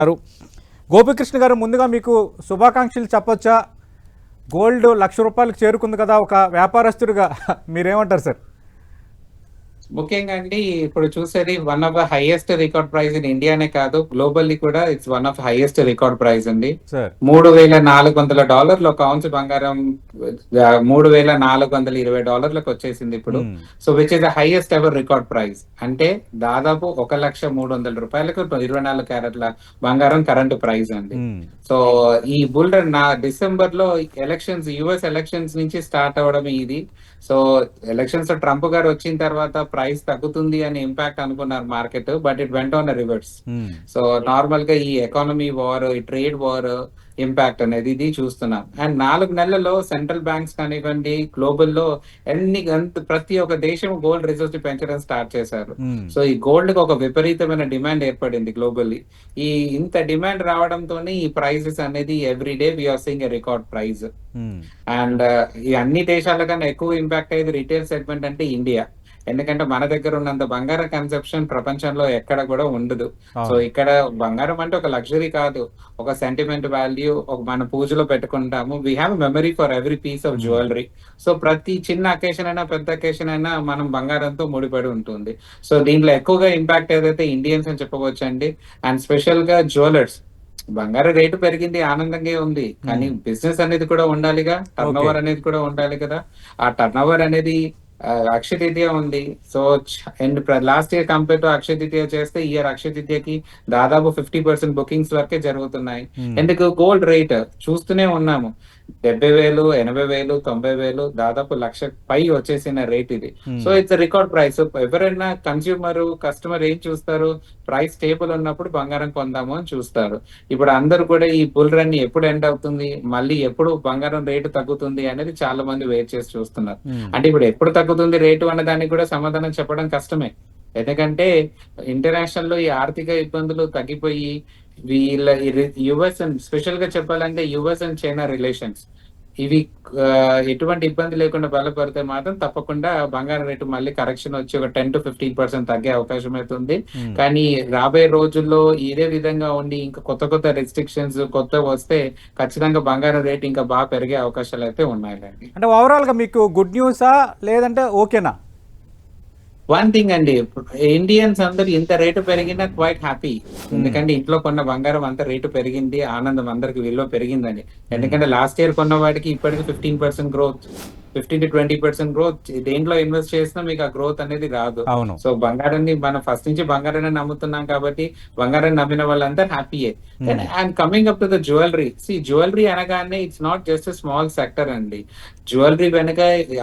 అన్నారు గోపికృష్ణ గారు ముందుగా మీకు శుభాకాంక్షలు చెప్పొచ్చా? గోల్డ్ లక్ష రూపాయలకు చేరుకుంది కదా ఒక వ్యాపారస్తుడిగా. మీరేమంటారు సార్? ముఖ్యంగా అండి ఇప్పుడు చూసేది one of the highest record price in ఇండియానే కాదు గ్లోబల్లీ కూడా it's one of highest record price అండి. మూడు వేల నాలుగు వందల డాలర్లు ఒక ఔన్స్ బంగారం మూడు వేల నాలుగు వందల ఇరవై డాలర్లకు వచ్చేసింది ఇప్పుడు. So which is the highest ever record price అంటే దాదాపు ఒక లక్ష మూడు వందల రూపాయలకు ఇరవై నాలుగు క్యారెట్ల బంగారం కరెంట్ ప్రైస్ అండి. సో ఈ బుల్ రన్ నా డిసెంబర్లో ఎలక్షన్స్ యుఎస్ ఎలక్షన్స్ నుంచి స్టార్ట్ అవ్వడం ఇది. సో ఎలక్షన్స్లో ట్రంప్ గారు వచ్చిన తర్వాత ప్రైస్ తగ్గుతుంది అని ఇంపాక్ట్ అనుకున్నారు market but it went on reverse. So నార్మల్గా ఈ ఎకానమీ వార్ ఈ ట్రేడ్ వార్ ఇంపాక్ట్ అనేది ఇది చూస్తున్నాం. అండ్ నాలుగు నెలల్లో సెంట్రల్ బ్యాంక్స్ కానివ్వండి గ్లోబల్లో ఎన్ని ప్రతి ఒక్క దేశం గోల్డ్ రిజర్వ్స్ పెంచడం స్టార్ట్ చేశారు. సో ఈ గోల్డ్కి ఒక విపరీతమైన డిమాండ్ ఏర్పడింది గ్లోబల్లీ ఈ ఇంత డిమాండ్ రావడంతోనే ఈ ప్రైజెస్ అనేది every day we're seeing a record hmm. And ఈ అన్ని దేశాల కన్నా ఎక్కువ ఇంపాక్ట్ అయ్యేది రిటైల్ సెగ్మెంట్ అంటే ఇండియా ఎందుకంటే మన దగ్గర ఉన్నంత బంగారం కన్సెప్షన్ ప్రపంచంలో ఎక్కడ కూడా ఉండదు. సో. ఇక్కడ బంగారం అంటే ఒక లగ్జరీ కాదు. ఒక సెంటిమెంట్ వాల్యూ ఒక మన పూజలో పెట్టుకుంటాము. We have memory for every piece of jewellery so ప్రతి చిన్న అకేషన్ అయినా పెద్ద అకేషన్ అయినా మనం బంగారంతో ముడిపడి ఉంటుంది. సో దీంట్లో ఎక్కువగా ఇంపాక్ట్ ఏదైతే ఇండియన్స్ అని చెప్పవచ్చు అండి అండ్ స్పెషల్గా జ్యువెలర్స్ బంగారం రేటు పెరిగింది ఆనందంగా ఉంది. కానీ బిజినెస్ అనేది కూడా ఉండాలిగా. టర్న్ ఓవర్ అనేది కూడా ఉండాలి కదా. ఆ టర్న్ ఓవర్ అనేది అక్షయ తృతీయ ఉంది. So and last year compare to Akshaya Tritiya చేస్తే ఇయర్ అక్షయ తృతీయకి దాదాపు ఫిఫ్టీ పర్సెంట్ బుకింగ్స్ వరకే జరుగుతున్నాయి. ఎందుకు గోల్డ్ రేట్ చూస్తూనే ఉన్నాము. డెబ్బై వేలు ఎనభై వేలు తొంభై వేలు దాదాపు లక్ష పై వచ్చేసిన రేట్ ఇది. సో ఇట్స్ రికార్డ్ ప్రైస్ ఎవరైనా కన్స్యూమర్ కస్టమర్ ఏం చూస్తారు? ప్రైస్ స్టేబుల్ ఉన్నప్పుడు బంగారం కొందాము అని చూస్తారు. ఇప్పుడు అందరూ కూడా ఈ బుల్ రన్ ఎప్పుడు ఎండ్ అవుతుంది? మళ్ళీ ఎప్పుడు బంగారం రేటు తగ్గుతుంది అనేది చాలా మంది వెయిట్ చేసి చూస్తున్నారు. మ్మ్. అంటే ఇప్పుడు ఎప్పుడు తగ్గుతుంది రేటు అన్న దానికి కూడా సమాధానం చెప్పడం కష్టమే. ఎందుకంటే ఇంటర్నేషనల్లో ఈ ఆర్థిక ఇబ్బందులు తగ్గిపోయి వీళ్ళ యుఎస్ అండ్ స్పెషల్గా చెప్పాలంటే యుఎస్ అండ్ చైనా రిలేషన్స్. ఇవి ఎటువంటి ఇబ్బంది లేకుండా బలపడితే మాత్రం తప్పకుండా బంగారం రేటు మళ్ళీ కరెక్షన్ వచ్చి ఒక టెన్ టు ఫిఫ్టీన్ పర్సెంట్ తగ్గే అవకాశం అయితే ఉంది. కానీ రాబోయే రోజుల్లో ఇదే విధంగా ఉండి ఇంకా కొత్త కొత్త రెస్ట్రిక్షన్స్ కొత్త వస్తే ఖచ్చితంగా బంగారం రేట్ ఇంకా బాగా పెరిగే అవకాశాలు అయితే ఉన్నాయండి అంటే ఓవరాల్గా మీకు గుడ్ న్యూసా లేదంటే ఓకేనా? వన్ థింగ్ అండి ఇండియన్స్ అందరూ ఇంత రేటు పెరిగినా క్వైట్ హ్యాపీ ఎందుకంటే ఇంట్లో కొన్న బంగారం అంత రేటు పెరిగింది ఆనందం అందరికి విలువ పెరిగిందని ఎందుకంటే లాస్ట్ ఇయర్ కొన్న వాడికి ఇప్పటికి fifteen percent growth fifteen to twenty percent growth దేంట్లో ఇన్వెస్ట్ చేసినా మీకు ఆ గ్రోత్ అనేది రాదు. అవును. సో బంగారాన్ని మనం ఫస్ట్ నుంచి బంగారాన్ని నమ్ముతున్నాం కాబట్టి బంగారాన్ని నమ్మిన వాళ్ళంతా హ్యాపీయే and coming up to the jewellery see jewellery అనగానే it's not just small sector అండి. జ్యువెలరీ వెనుక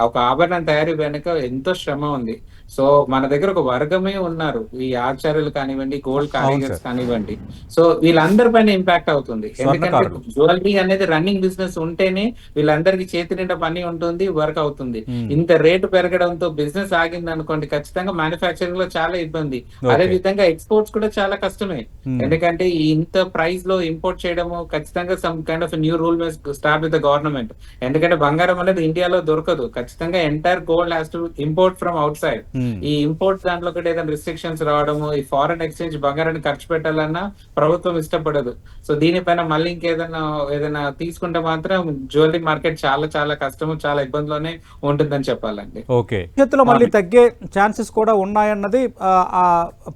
ఒక ఆభరణం తయారీ వెనుక ఎంతో శ్రమ ఉంది. సో మన దగ్గర ఒక వర్గమే ఉన్నారు. ఈ ఆచార్యులు కానివ్వండి గోల్డ్ కారిగర్స్ కానివ్వండి సో వీళ్ళందరి పైన ఇంపాక్ట్ అవుతుంది. ఎందుకంటే. జ్యువెలరీ అనేది రన్నింగ్ బిజినెస్ ఉంటేనే వీళ్ళందరికీ చేతి నిండా పని ఉంటుంది. వర్క్ అవుతుంది. మ్మ్. ఇంత రేటు పెరగడంతో బిజినెస్ ఆగింది అనుకోండి ఖచ్చితంగా మ్యానుఫాక్చరింగ్లో చాలా ఇబ్బంది. అదే విధంగా ఎక్స్పోర్ట్స్ కూడా చాలా కష్టమే. Hmm. ఎందుకంటే ఇంత ప్రైస్లో ఇంపోర్ట్ చేయడము ఖచ్చితంగా some kind of new rule start with the government ఎందుకంటే బంగారం అనేది ఇండియాలో దొరకదు. ఖచ్చితంగా entire gold has to import from outside. ఈ ఇంపోర్ట్ దాంట్లో కూడా ఏదైనా రిస్ట్రిక్షన్స్ రావడము ఈ ఫారెన్ ఎక్స్చేంజ్ బంగారాన్ని ఖర్చు పెట్టాలన్నా ప్రభుత్వం ఇష్టపడదు. సో దీనిపైన మళ్ళీ ఇంకేదైనా ఏదైనా తీసుకుంటే మాత్రం జ్యువెలరీ మార్కెట్ చాలా చాలా కష్టము చాలా ఇబ్బందిలోనే ఉంటుందని చెప్పాలండి. ఓకే. భవిష్యత్తులో మళ్ళీ తగ్గే ఛాన్సెస్ కూడా ఉన్నాయన్నది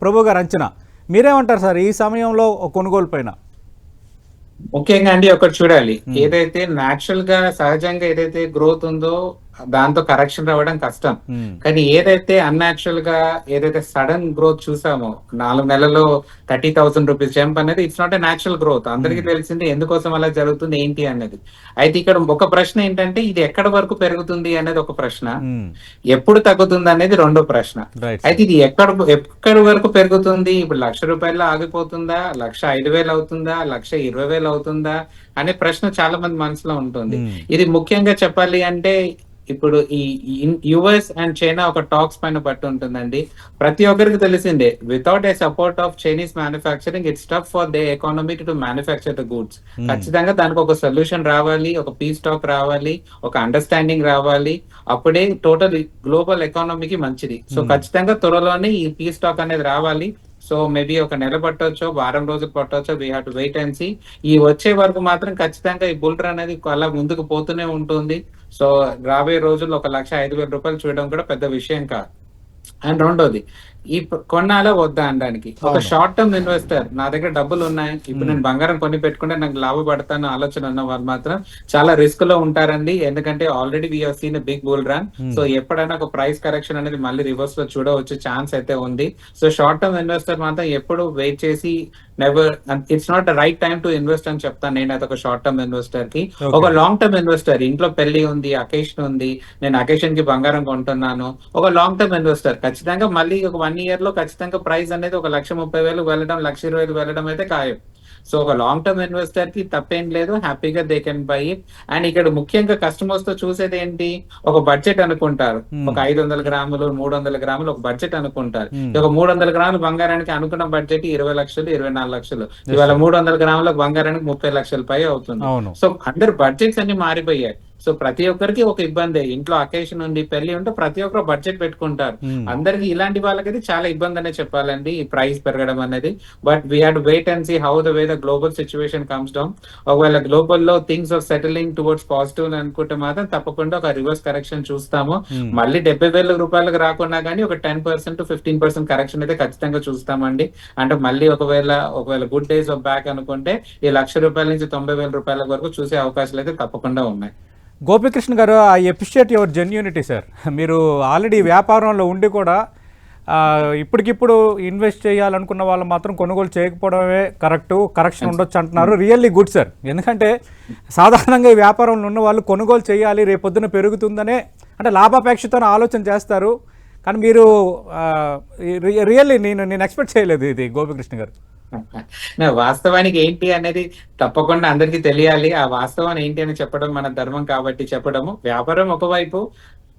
ప్రభు గారు అంచనా. మీరేమంటారు సార్ ఈ సమయంలో కొనుగోలు పైన? ముఖ్యంగా అండి ఒకటి చూడాలి. ఏదైతే నాచురల్గా సహజంగా ఏదైతే గ్రోత్ ఉందో దాంతో కరెక్షన్ రావడం కష్టం. మ్మ్. కానీ ఏదైతే అన్యాచురల్గా ఏదైతే సడన్ గ్రోత్ చూసామో నాలుగు నెలల్లో థర్టీ థౌసండ్ రూపీస్ జంప్ అనేది it's not a natural growth అందరికీ తెలిసింది ఎందుకోసం అలా జరుగుతుంది ఏంటి అనేది అయితే ఇక్కడ ఒక ప్రశ్న ఏంటంటే ఇది ఎక్కడ వరకు పెరుగుతుంది అనేది ఒక ప్రశ్న. మ్మ్. ఎప్పుడు తగ్గుతుంది అనేది రెండో ప్రశ్న. అయితే ఇది ఎక్కడ ఎక్కడి వరకు పెరుగుతుంది? ఇప్పుడు లక్ష రూపాయల్లో ఆగిపోతుందా? లక్ష ఐదు వేలు అవుతుందా? లక్ష ఇరవై వేలు అవుతుందా? అనే ప్రశ్న చాలా మంది మనసులో ఉంటుంది. ఇది ముఖ్యంగా చెప్పాలి అంటే ఇప్పుడు ఈ యుఎస్ అండ్ చైనా ఒక టాక్స్ పైన బట్టి ఉంటుందండి. ప్రతి ఒక్కరికి తెలిసిందే without a support of Chinese manufacturing it's tough for the economy to manufacture the goods ఖచ్చితంగా దానికి ఒక సొల్యూషన్ రావాలి ఒక పీ స్టాక్ రావాలి ఒక అండర్స్టాండింగ్ రావాలి. అప్పుడే టోటల్ గ్లోబల్ ఎకానమీకి మంచిది. So Hmm. ఖచ్చితంగా త్వరలోనే ఈ పీ స్టాక్ అనేది రావాలి. సో మేబీ ఒక నెల పట్టొచ్చో వారం రోజులు పట్టొచ్చో we have to wait and see ఈ వచ్చే వరకు మాత్రం ఖచ్చితంగా ఈ బుల్టర్ అనేది అలా ముందుకు పోతూనే ఉంటుంది. సో రాబోయే రోజుల్లో ఒక లక్ష ఐదు వేల రూపాయలు చూడడం కూడా పెద్ద విషయం కాదు. అండ్ రెండోది ఈ కొన్నాళ్ళ వద్దా అనడానికి. ఒక. షార్ట్ టర్మ్ ఇన్వెస్టర్ నా దగ్గర డబ్బులు ఉన్నాయి. ఇప్పుడు నేను బంగారం కొని పెట్టుకుంటే నాకు లాభపడతాను ఆలోచన ఉన్న వాళ్ళు మాత్రం చాలా రిస్క్లో ఉంటారండి. ఎందుకంటే already we seen big bull run. So ఎప్పుడైనా ఒక ప్రైస్ కరెక్షన్ అనేది మళ్ళీ రివర్స్లో చూడవచ్చు. ఛాన్స్ అయితే ఉంది. సో షార్ట్ టర్మ్ ఇన్వెస్టర్ మాత్రం ఎప్పుడు వెయిట్ చేసి never it's not right time to invest అని చెప్తాను నేను అయితే ఒక షార్ట్ టర్మ్ ఇన్వెస్టర్కి. ఒక లాంగ్ టర్మ్ ఇన్వెస్టర్ ఇంట్లో పెళ్ళి ఉంది అకేషన్ ఉంది నేను అకేషన్కి బంగారం కొంటున్నాను. ఒక లాంగ్ టర్మ్ ఇన్వెస్టర్ ఖచ్చితంగా మళ్ళీ ఒక వన్ ఇయర్లో ఖచ్చితంగా ప్రైస్ అనేది ఒక లక్ష ముప్పై వేలు వెళ్ళడం లక్ష ఇరవై వేలు వెళ్ళడం అయితే ఖాయం. సో ఒక లాంగ్ టర్మ్ ఇన్వెస్టర్కి తప్పేం లేదు హ్యాపీగా దే కెన్ బై అండ్ ఇక్కడ ముఖ్యంగా కస్టమర్స్తో చూసేది ఏంటి? ఒక బడ్జెట్ అనుకుంటారు. Hmm. ఒక ఐదు వందల గ్రాములు మూడు వందల గ్రాములు ఒక బడ్జెట్ అనుకుంటారు. Hmm. ఒక మూడు వందల గ్రాములు బంగారానికి అనుకున్న బడ్జెట్ ఇరవై లక్షలు ఇరవై నాలుగు లక్షలు. ఇవాళ మూడు వందల గ్రాముల బంగారానికి ముప్పై లక్షల పై అవుతుంది. సో అందరు బడ్జెట్స్ అన్ని మారిపోయాయి. సో ప్రతి ఒక్కరికి ఒక ఇబ్బంది. ఇంట్లో అకేషన్ ఉంది పెళ్ళి ఉంటే ప్రతి ఒక్కరు బడ్జెట్ పెట్టుకుంటారు. Hmm. అందరికి ఇలాంటి వాళ్ళకైతే చాలా ఇబ్బంది అనే చెప్పాలండి ఈ ప్రైస్ పెరగడం అనేది. But we had wait and see how the way the global situation comes down ఒకవేళ గ్లోబల్లో things are settling towards positive అనుకుంటే మాత్రం తప్పకుండా ఒక రివర్స్ కరెక్షన్ చూస్తాము. Hmm. మళ్ళీ డెబ్బై వేల రూపాయలకు రాకున్నా కానీ ఒక ten percent fifteen percent correction అయితే ఖచ్చితంగా చూస్తామండి. అంటే మళ్ళీ ఒకవేళ ఒకవేళ గుడ్ డేస్ ఆఫ్ బ్యాక్ అనుకుంటే ఈ లక్ష రూపాయల నుంచి తొంభై వేల రూపాయల వరకు చూసే అవకాశాలు అయితే తప్పకుండా ఉన్నాయి. Gopikrishna garu I appreciate your genuinity sir మీరు ఆల్రెడీ వ్యాపారంలో ఉండి కూడా ఇప్పటికిప్పుడు ఇన్వెస్ట్ చేయాలనుకున్న వాళ్ళు మాత్రం కొనుగోలు చేయకపోవడమే కరెక్ట్ కరెక్షన్ ఉండొచ్చు అంటున్నారు. రియల్లీ గుడ్ సార్ ఎందుకంటే సాధారణంగా ఈ వ్యాపారంలో ఉన్న వాళ్ళు కొనుగోలు చేయాలి రేపొద్దున పెరుగుతుందనే అంటే లాభాపేక్షతో ఆలోచన చేస్తారు. కానీ మీరు రియల్లీ నేను నేను ఎక్స్పెక్ట్ చేయలేదు ఇది గోపికృష్ణ గారు. వాస్తవానికి ఏంటి అనేది తప్పకుండా అందరికీ తెలియాలి. ఆ వాస్తవం ఏంటి అని చెప్పడం మన ధర్మం కాబట్టి చెప్పడము. వ్యాపారం ఒకవైపు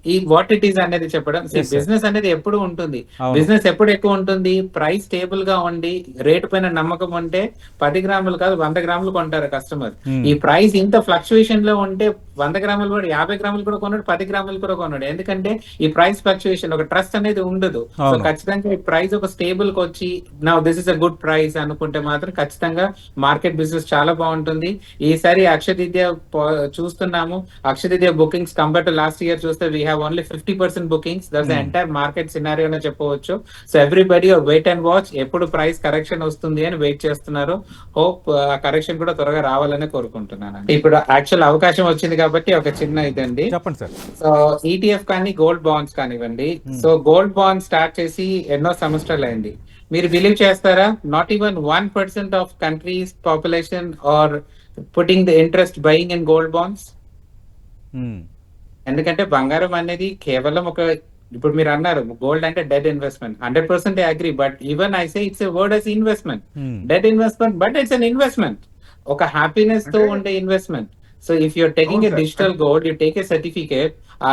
ఈ వాట్ ఇట్ ఈస్ అనేది చెప్పడం. బిజినెస్ అనేది ఎప్పుడు ఉంటుంది. బిజినెస్ ఎప్పుడు ఎక్కువ ఉంటుంది ప్రైస్ స్టేబుల్గా ఉండి రేటు పైన నమ్మకం ఉంటే పది గ్రాములు కాదు వంద గ్రాములు కొంటారు కస్టమర్ Hmm. ఈ ప్రైస్ ఇంత ఫ్లక్చుయేషన్లో ఉంటే వంద గ్రాములు కూడా యాభై గ్రాములు కూడా కొన్నాడు పది గ్రాములు కూడా కొన్నాడు ఎందుకంటే ఈ ప్రైస్ ఫ్లక్చుయేషన్ ఒక ట్రస్ట్ అనేది ఉండదు సో. ఖచ్చితంగా ఈ ప్రైస్ ఒక స్టేబుల్కి వచ్చి నా this is a good price అనుకుంటే మాత్రం ఖచ్చితంగా మార్కెట్ బిజినెస్ చాలా బాగుంటుంది ఈసారి అక్షదిద్య చూస్తున్నాము అక్షదిద్య bookings compare to last year చూస్తే we have only fifty percent bookings that's Hmm. Entire market scenario అని చెప్పవచ్చు. So everybody wait and watch ఎప్పుడు ప్రైస్ కరెక్షన్ వస్తుంది అని వెయిట్ చేస్తున్నారు. హోప్ ఆ కరెక్షన్ కూడా త్వరగా రావాలని కోరుకుంటున్నాను ఇప్పుడు యాక్చువల్ అవకాశం వచ్చింది కాబట్టి ఒక చిన్న ఇదండి. చెప్పండి సార్. సో ఈటీఎఫ్ కానీ గోల్డ్ బాండ్స్ కానివ్వండి. సో గోల్డ్ బాండ్ స్టార్ట్ చేసి ఎన్నో సంవత్సరాలు అయింది. మీరు బిలీవ్ చేస్తారా? Not even one percent of country's population are putting the interest buying in gold bonds. ఎందుకంటే బంగారం అనేది కేవలం ఒక ఇప్పుడు మీరు అన్నారు గోల్డ్ అంటే dead investment hundred percent agree but even I say it's word as investment Hmm. Dead investment but it's an investment ఒక హ్యాపీనెస్తో ఉండే investment so if you're taking a. Digital gold you take a certificate ఆ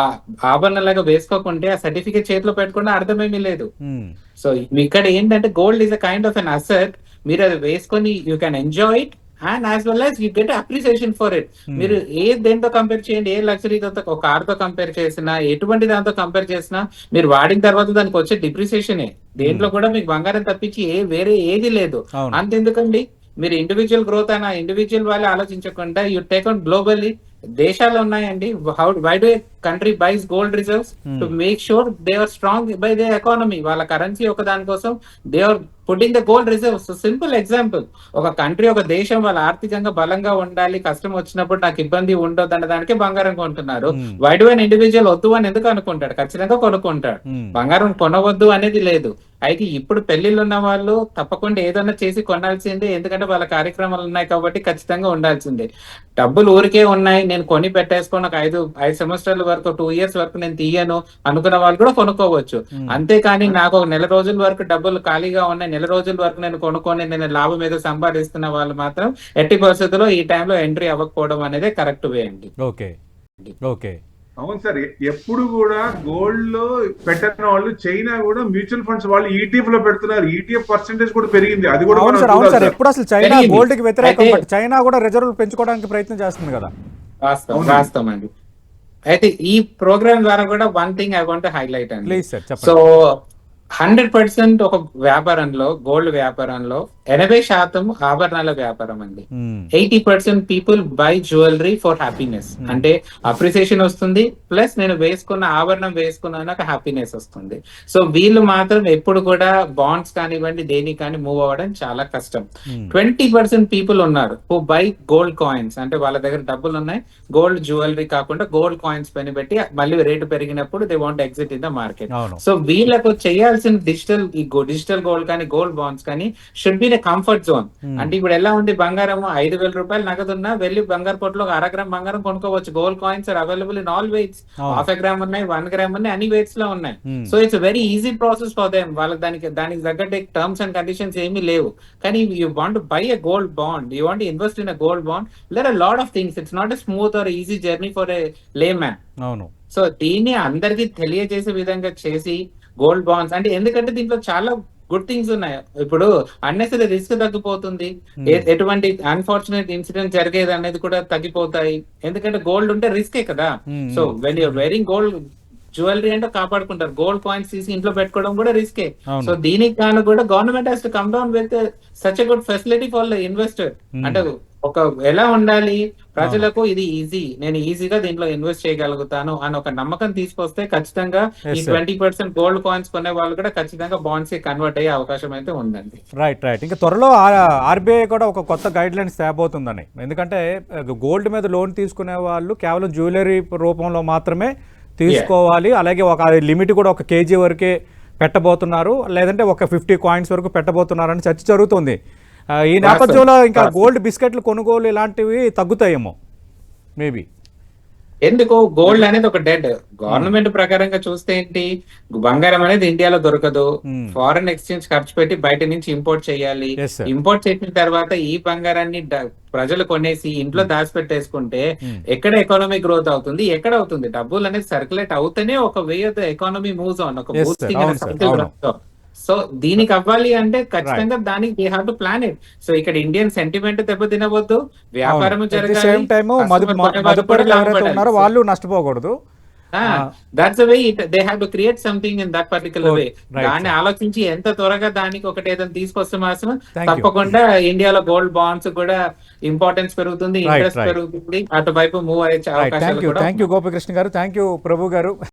ఆభరణ లాగా వేసుకోకుంటే ఆ certificate చేతిలో పెట్టుకున్న అర్థమేమీ లేదు Hmm. సో ఇక్కడ ఏంటంటే gold is a kind of an asset మీరు అది వేసుకొని you can enjoy it and as well as you get appreciation for it Hmm. మీరు ఏ దేంతో కంపేర్ చేయండి ఏ లగ్జరీతో ఒక కార్తో కంపేర్ చేసినా ఎటువంటి దాంతో కంపేర్ చేసినా మీరు వాడిన తర్వాత దానికి వచ్చే డిప్రిసియేషనే దేంట్లో కూడా మీకు బంగారం తప్పించి ఏ వేరే ఏది లేదు. అంతెందుకండి? మీరు ఇండివిజువల్ గ్రోత్ అయినా ఇండివిజువల్ వాళ్ళే ఆలోచించకుండా యూ టేక్ అవుట్ గ్లోబల్లీ దేశాలు ఉన్నాయండి. How why do country buys gold reserves Hmm. To make sure they are strong by the economy వాళ్ళ కరెన్సీ ఒక దానికోసం they are putting the gold reserves simple example ఒక country ఒక దేశం వాళ్ళ ఆర్థికంగా బలంగా ఉండాలి కష్టం వచ్చినప్పుడు నాకు ఇబ్బంది ఉండదు అన్న దానికి బంగారం కొంటున్నారు. Hmm. Why do an individual వద్దు అని ఎందుకు అనుకుంటాడు? ఖచ్చితంగా కొనుక్కుంటాడు. Hmm. బంగారం కొనవద్దు అనేది లేదు. అయితే ఇప్పుడు పెళ్ళిళ్ళు ఉన్న వాళ్ళు తప్పకుండా ఏదైనా చేసి కొనాల్సిందే. ఎందుకంటే వాళ్ళ కార్యక్రమాలు ఉన్నాయి కాబట్టి ఖచ్చితంగా ఉండాల్సిందే. డబ్బులు ఊరికే ఉన్నాయి. నేను కొని పెట్టేసుకొని ఒక ఐదు ఐదు సంవత్సరాల వరకు టూ ఇయర్స్ వరకు నేను తీయను అనుకున్న వాళ్ళు కూడా కొనుక్కోవచ్చు. అంతేకాని నాకు ఒక నెల రోజుల వరకు డబ్బులు ఖాళీగా ఉన్నాయి. నెల రోజుల వరకు నేను కొనుక్కొని నేను లాభం ఏదో సంపాదిస్తున్న వాళ్ళు మాత్రం ఎట్టి పరిస్థితుల్లో ఈ టైంలో ఎంట్రీ అవ్వకపోవడం అనేది కరెక్ట్ వే అండి. ఓకే. ఓకే. అవును సార్ ఎప్పుడు కూడా గోల్డ్లో పెట్టిన వాళ్ళు చైనా కూడా మ్యూచువల్ ఫండ్స్ వాళ్ళు ఈటీఎఫ్లో పెడుతున్నారు. ఈటీఎఫ్ పర్సెంటేజ్ కూడా పెరిగింది. అది కూడా అవును సార్ అవును సార్. సార్. ఎప్పుడు అసలు చైనా. గోల్డ్కి వ్యతిరేకం? చైనా కూడా రిజర్వులు పెంచుకోవడానికి ప్రయత్నం చేస్తుంది కదా. వాస్తవం. వాస్తవం అండి అయితే ఈ ప్రోగ్రామ్ ద్వారా కూడా one thing I want highlight అండి. Please sir so hundred percent ఒక వ్యాపారంలో గోల్డ్ వ్యాపారంలో ఎనభై శాతం ఆభరణాల వ్యాపారం అండి. మ్మ్. Eighty percent people buy jewellery for happiness. అంటే అప్రిసియేషన్ వస్తుంది ప్లస్ నేను వేసుకున్న ఆభరణం వేసుకున్న నాకు హ్యాపీనెస్ వస్తుంది. సో వీళ్ళు మాత్రం ఎప్పుడు కూడా బాండ్స్ కానివ్వండి దేనికి కానీ మూవ్ అవ్వడం చాలా కష్టం. మ్మ్. ట్వంటీ పర్సెంట్ పీపుల్ ఉన్నారు హూ బై గోల్డ్ కాయిన్స్ అంటే వాళ్ళ దగ్గర డబ్బులు ఉన్నాయి గోల్డ్ జ్యువెలరీ కాకుండా గోల్డ్ కాయిన్స్ పని పెట్టి మళ్ళీ రేటు పెరిగినప్పుడు they want exit in the market so వీళ్ళకు చేయాల్సిన డిజిటల్ ఈ డిజిటల్ గోల్డ్ కానీ గోల్డ్ బాండ్స్ కానీ షుడ్ బి కంఫర్ట్ జోన్. అంటే ఇప్పుడు ఎలా ఉంది బంగారం ఐదు వేల రూపాయలు నగదున్నా వెళ్ళి బంగారు కొట్లో ఒక అర గ్రామ్ బంగారం కొనుక్కోవచ్చు. Gold coins are available in all weights. Half a gram ఉన్నాయి వన్ గ్రామ్ ఉన్నాయి అన్ని వెయిట్స్లో ఉన్నాయి. So it's very easy process for them వాళ్ళకి దానికి దానికి తగ్గట్టు టర్మ్స్ అండ్ కండిషన్స్ ఏమీ లేవు. కానీ you want buy a gold bond you want invest in a gold bond there a lot of things it's not a smooth or easy journey for a layman అవును. So దీన్ని అందరికి తెలియజేసే విధంగా చేసి gold bonds. అంటే ఎందుకంటే దీంట్లో చాలా గుడ్ థింగ్స్ ఉన్నాయి. ఇప్పుడు అన్నెసరీ రిస్క్ తగ్గిపోతుంది. ఎ- ఎటువంటి అన్ఫార్చునేట్ ఇన్సిడెంట్ జరిగేది అనేది కూడా తగ్గిపోతాయి. ఎందుకంటే గోల్డ్ ఉంటే రిస్కే కదా. Hmm. So when you're wearing gold jewellery అంటే కాపాడుకుంటారు. గోల్డ్ కాయిన్స్ తీసి ఇంట్లో పెట్టుకోవడం కూడా రిస్కే. సో దీనికి గాను కూడా government has to come down with such a good facility for investor Hmm. అంటే ఒక ఎలా ఉండాలి? ప్రజలకు ఇది ఈజీ. నేను ఈజీగా దీంట్లో ఇన్వెస్ట్ చేయగలుగుతాను అని ఒక నమ్మకం తీసుకొస్తే ఖచ్చితంగా ఈ. ట్వంటీ పర్సెంట్ గోల్డ్ కాయిన్స్ కొనే వాళ్ళు కూడా ఖచ్చితంగా బాండ్స్కి కన్వర్ట్ అయ్యే అవకాశం అయితే ఉందండి. రైట్ రైట్ ఇంకా త్వరలో ఆర్బీఐ కూడా ఒక కొత్త గైడ్ లైన్స్ తేబోతుందని. ఎందుకంటే గోల్డ్ మీద లోన్ తీసుకునే వాళ్ళు కేవలం జ్యువెలరీ రూపంలో మాత్రమే తీసుకోవాలి. అలాగే ఒక లిమిట్ కూడా ఒక కేజీ వరకే పెట్టబోతున్నారు. లేదంటే ఒక ఫిఫ్టీ కాయిన్స్ వరకు పెట్టబోతున్నారని చర్చ జరుగుతుంది. ఈ నేపథ్యంలో ఇంకా గోల్డ్ బిస్కెట్లు కొనుగోలు ఇలాంటివి తగ్గుతాయేమో మేబీ. ఎందుకు? గోల్డ్ అనేది ఒక డెడ్. గవర్నమెంట్ ప్రకారంగా చూస్తే ఏంటి? బంగారం అనేది ఇండియాలో దొరకదు. Hmm. ఫారెన్ ఎక్స్చేంజ్ ఖర్చు పెట్టి బయట నుంచి ఇంపోర్ట్ చేయాలి. ఇంపోర్ట్ చేసిన తర్వాత ఈ బంగారాన్ని ప్రజలు కొనేసి ఇంట్లో దాచిపెట్టేసుకుంటే Hmm. ఎక్కడ ఎకానమీ గ్రోత్ అవుతుంది? ఎక్కడ అవుతుంది? డబ్బులు అనేది సర్క్యులేట్ అవుతూనే ఒక వే ఎకానమీ మూవ్స్ ఆన్ ఒక sir. సో దీనికి అవ్వాలి అంటే ఖచ్చితంగా దానికి they have to plan it so ఇక్కడ ఇండియన్ సెంటిమెంట్ దెబ్బ తినవద్దు వ్యాపారం జరగాలి సేమ్ వాళ్ళు కూడా మదుపరులు ఎవరైతే లాభపడాలి. ఉన్నారో వాళ్ళు నష్టపోకూడదు. That's way it they have to create something in that particular way దాన్ని ఆలోచించి ఎంత త్వరగా దానికి ఒకటి ఏదైనా తీసుకొస్తే మాత్రం. తప్పకుండా ఇండియాలో గోల్డ్ బాండ్స్ కూడా ఇంపార్టెన్స్ పెరుగుతుంది ఇంట్రెస్ట్. పెరుగుతుంది అటువైపు మూవ్ అయ్యే అవకాశాలు థ్యాంక్ యూ గోపికృష్ణ గారు. థ్యాంక్ యూ ప్రభు గారు.